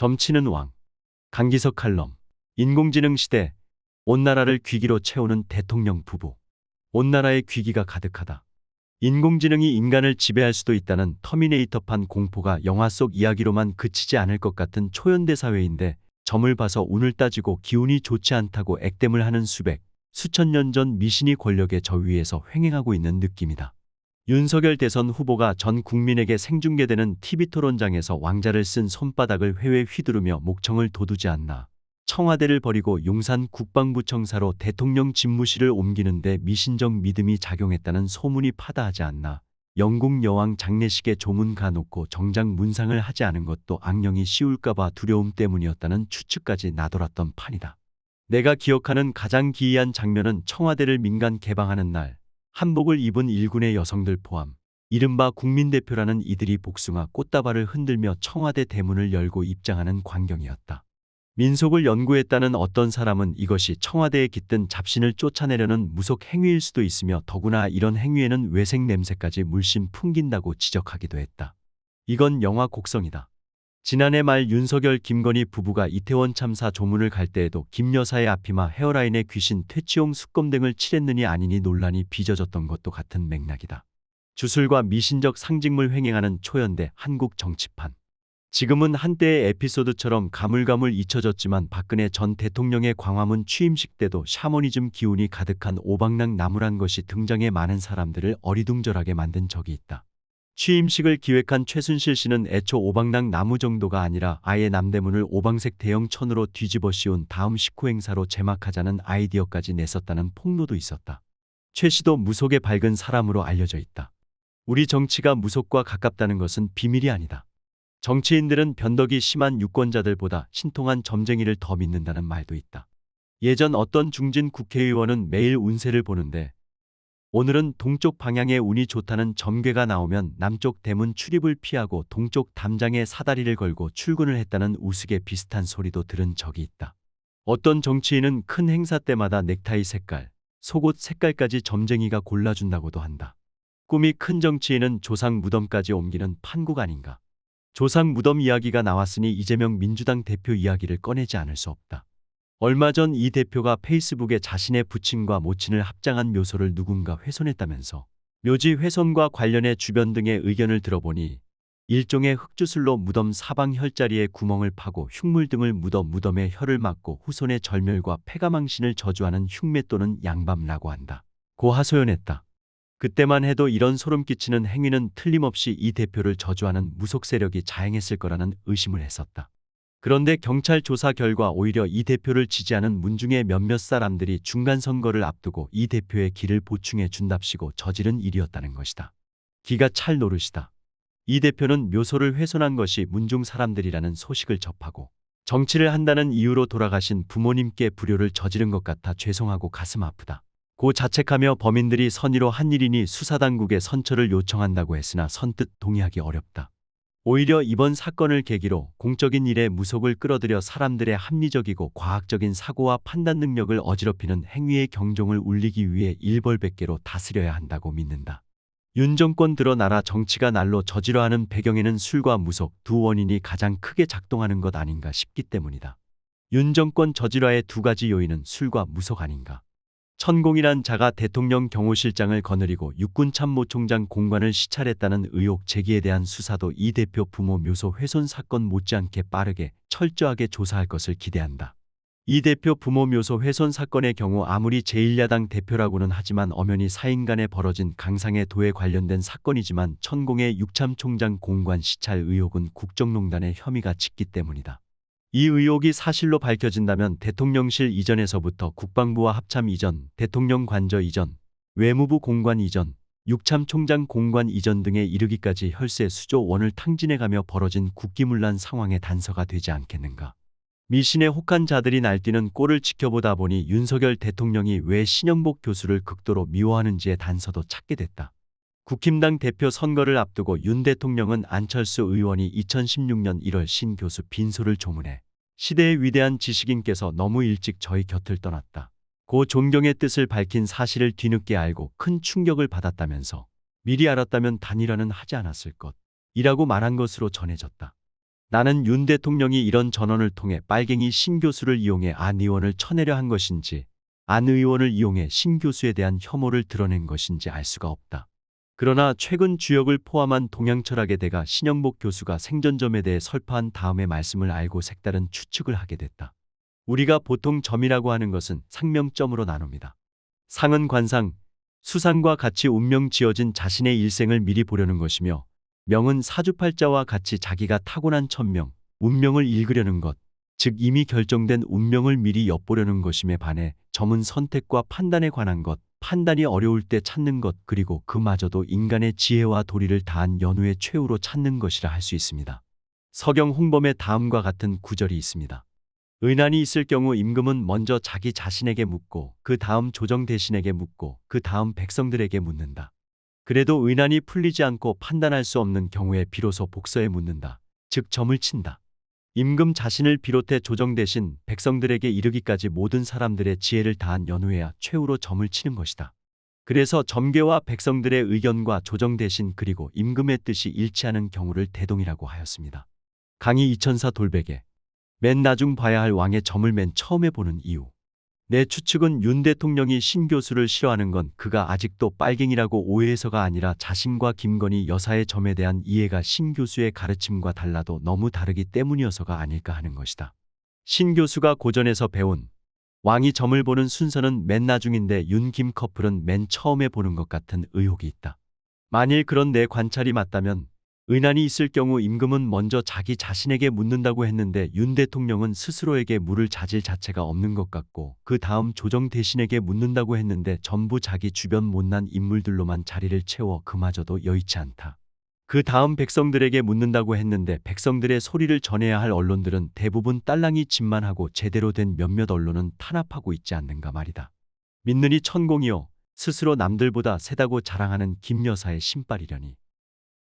점치는 왕, 강기석 칼럼, 인공지능 시대, 온 나라를 귀기로 채우는 대통령 부부. 온 나라에 귀기가 가득하다. 인공지능이 인간을 지배할 수도 있다는 터미네이터판 공포가 영화 속 이야기로만 그치지 않을 것 같은 초연대 사회인데 점을 봐서 운을 따지고 기운이 좋지 않다고 액땜을 하는 수백, 수천 년 전 미신이 권력의 저 위에서 횡행하고 있는 느낌이다. 윤석열 대선 후보가 전 국민에게 생중계되는 TV토론장에서 왕자를 쓴 손바닥을 회외 휘두르며 목청을 돋우지 않나. 청와대를 버리고 용산 국방부청사로 대통령 집무실을 옮기는데 미신적 믿음이 작용했다는 소문이 파다하지 않나. 영국 여왕 장례식에 조문 가놓고 정작 문상을 하지 않은 것도 악령이 씌울까봐 두려움 때문이었다는 추측까지 나돌았던 판이다. 내가 기억하는 가장 기이한 장면은 청와대를 민간 개방하는 날 한복을 입은 일군의 여성들 포함 이른바 국민대표라는 이들이 복숭아 꽃다발을 흔들며 청와대 대문을 열고 입장하는 광경이었다. 민속을 연구했다는 어떤 사람은 이것이 청와대에 깃든 잡신을 쫓아내려는 무속 행위일 수도 있으며 더구나 이런 행위에는 외색 냄새까지 물씬 풍긴다고 지적하기도 했다. 이건 영화 곡성이다. 지난해 말 윤석열 김건희 부부가 이태원 참사 조문을 갈 때에도 김 여사의 앞이마 헤어라인에 귀신 퇴치용 수검 등을 칠했느니 아니니 논란이 빚어졌던 것도 같은 맥락이다. 주술과 미신적 상징물 횡행하는 초연대 한국 정치판. 지금은 한때의 에피소드처럼 가물가물 잊혀졌지만 박근혜 전 대통령의 광화문 취임식 때도 샤머니즘 기운이 가득한 오방락 나무란 것이 등장해 많은 사람들을 어리둥절하게 만든 적이 있다. 취임식을 기획한 최순실 씨는 애초 오방락 나무 정도가 아니라 아예 남대문을 오방색 대형 천으로 뒤집어 씌운 다음 식후 행사로 제막하자는 아이디어까지 냈었다는 폭로도 있었다. 최 씨도 무속에 밝은 사람으로 알려져 있다. 우리 정치가 무속과 가깝다는 것은 비밀이 아니다. 정치인들은 변덕이 심한 유권자들보다 신통한 점쟁이를 더 믿는다는 말도 있다. 예전 어떤 중진 국회의원은 매일 운세를 보는데 오늘은 동쪽 방향에 운이 좋다는 점괘가 나오면 남쪽 대문 출입을 피하고 동쪽 담장에 사다리를 걸고 출근을 했다는 우스개 비슷한 소리도 들은 적이 있다. 어떤 정치인은 큰 행사 때마다 넥타이 색깔, 속옷 색깔까지 점쟁이가 골라준다고도 한다. 꿈이 큰 정치인은 조상 무덤까지 옮기는 판국 아닌가. 조상 무덤 이야기가 나왔으니 이재명 민주당 대표 이야기를 꺼내지 않을 수 없다. 얼마 전 이 대표가 페이스북에 자신의 부친과 모친을 합장한 묘소를 누군가 훼손했다면서 묘지 훼손과 관련해 주변 등의 의견을 들어보니 일종의 흑주술로 무덤 사방 혈자리에 구멍을 파고 흉물 등을 묻어 무덤에 혀를 막고 후손의 절멸과 폐가망신을 저주하는 흉매 또는 양밤라고 한다. 고 하소연했다. 그때만 해도 이런 소름 끼치는 행위는 틀림없이 이 대표를 저주하는 무속 세력이 자행했을 거라는 의심을 했었다. 그런데 경찰 조사 결과 오히려 이 대표를 지지하는 문중의 몇몇 사람들이 중간 선거를 앞두고 이 대표의 길을 보충해 준답시고 저지른 일이었다는 것이다. 기가 찰 노릇이다. 이 대표는 묘소를 훼손한 것이 문중 사람들이라는 소식을 접하고 정치를 한다는 이유로 돌아가신 부모님께 불효를 저지른 것 같아 죄송하고 가슴 아프다. 고 자책하며 범인들이 선의로 한 일이니 수사당국에 선처를 요청한다고 했으나 선뜻 동의하기 어렵다. 오히려 이번 사건을 계기로 공적인 일에 무속을 끌어들여 사람들의 합리적이고 과학적인 사고와 판단 능력을 어지럽히는 행위의 경종을 울리기 위해 일벌백계로 다스려야 한다고 믿는다. 윤 정권 들어 나라 정치가 날로 저지러하는 배경에는 술과 무속 두 원인이 가장 크게 작동하는 것 아닌가 싶기 때문이다. 윤 정권 저지러의 두 가지 요인은 술과 무속 아닌가. 천공이란 자가 대통령 경호실장을 거느리고 육군 참모총장 공관을 시찰했다는 의혹 제기에 대한 수사도 이 대표 부모 묘소 훼손 사건 못지않게 빠르게 철저하게 조사할 것을 기대한다. 이 대표 부모 묘소 훼손 사건의 경우 아무리 제1야당 대표라고는 하지만 엄연히 사인 간에 벌어진 강상의 도에 관련된 사건이지만 천공의 육참총장 공관 시찰 의혹은 국정농단의 혐의가 짙기 때문이다. 이 의혹이 사실로 밝혀진다면 대통령실 이전에서부터 국방부와 합참 이전, 대통령 관저 이전, 외무부 공관 이전, 육참 총장 공관 이전 등에 이르기까지 혈세 수조 원을 탕진해가며 벌어진 국기문란 상황의 단서가 되지 않겠는가. 미신에 혹한 자들이 날뛰는 꼴을 지켜보다 보니 윤석열 대통령이 왜 신영복 교수를 극도로 미워하는지의 단서도 찾게 됐다. 국힘당 대표 선거를 앞두고 윤 대통령은 안철수 의원이 2016년 1월 신 교수 빈소를 조문해 시대의 위대한 지식인께서 너무 일찍 저희 곁을 떠났다. 고 존경의 뜻을 밝힌 사실을 뒤늦게 알고 큰 충격을 받았다면서 미리 알았다면 단일화는 하지 않았을 것 이라고 말한 것으로 전해졌다. 나는 윤 대통령이 이런 전원을 통해 빨갱이 신 교수를 이용해 안 의원을 쳐내려 한 것인지 안 의원을 이용해 신 교수에 대한 혐오를 드러낸 것인지 알 수가 없다. 그러나 최근 주역을 포함한 동양철학의 대가 신영복 교수가 생전점에 대해 설파한 다음의 말씀을 알고 색다른 추측을 하게 됐다. 우리가 보통 점이라고 하는 것은 상명점으로 나눕니다. 상은 관상, 수상과 같이 운명 지어진 자신의 일생을 미리 보려는 것이며 명은 사주팔자와 같이 자기가 타고난 천명, 운명을 읽으려는 것, 즉 이미 결정된 운명을 미리 엿보려는 것임에 반해 점은 선택과 판단에 관한 것, 판단이 어려울 때 찾는 것, 그리고 그마저도 인간의 지혜와 도리를 다한 연후의 최후로 찾는 것이라 할 수 있습니다. 서경 홍범의 다음과 같은 구절이 있습니다. 의난이 있을 경우 임금은 먼저 자기 자신에게 묻고 그 다음 조정 대신에게 묻고 그 다음 백성들에게 묻는다. 그래도 의난이 풀리지 않고 판단할 수 없는 경우에 비로소 복서에 묻는다. 즉 점을 친다. 임금 자신을 비롯해 조정 대신 백성들에게 이르기까지 모든 사람들의 지혜를 다한 연후에야 최후로 점을 치는 것이다. 그래서 점괘와 백성들의 의견과 조정 대신 그리고 임금의 뜻이 일치하는 경우를 대동이라고 하였습니다. 강의 2004 돌베개 맨 나중 봐야 할 왕의 점을 맨 처음에 보는 이유. 내 추측은 윤 대통령이 신 교수를 싫어하는 건 그가 아직도 빨갱이라고 오해해서가 아니라 자신과 김건희 여사의 점에 대한 이해가 신 교수의 가르침과 달라도 너무 다르기 때문이어서가 아닐까 하는 것이다. 신 교수가 고전에서 배운 왕이 점을 보는 순서는 맨 나중인데 윤김 커플은 맨 처음에 보는 것 같은 의혹이 있다. 만일 그런 내 관찰이 맞다면 의난이 있을 경우 임금은 먼저 자기 자신에게 묻는다고 했는데 윤 대통령은 스스로에게 물을 자질 자체가 없는 것 같고 그 다음 조정 대신에게 묻는다고 했는데 전부 자기 주변 못난 인물들로만 자리를 채워 그마저도 여의치 않다. 그 다음 백성들에게 묻는다고 했는데 백성들의 소리를 전해야 할 언론들은 대부분 딸랑이 짓만 하고 제대로 된 몇몇 언론은 탄압하고 있지 않는가 말이다. 믿느니 천공이요 스스로 남들보다 세다고 자랑하는 김 여사의 신발이려니.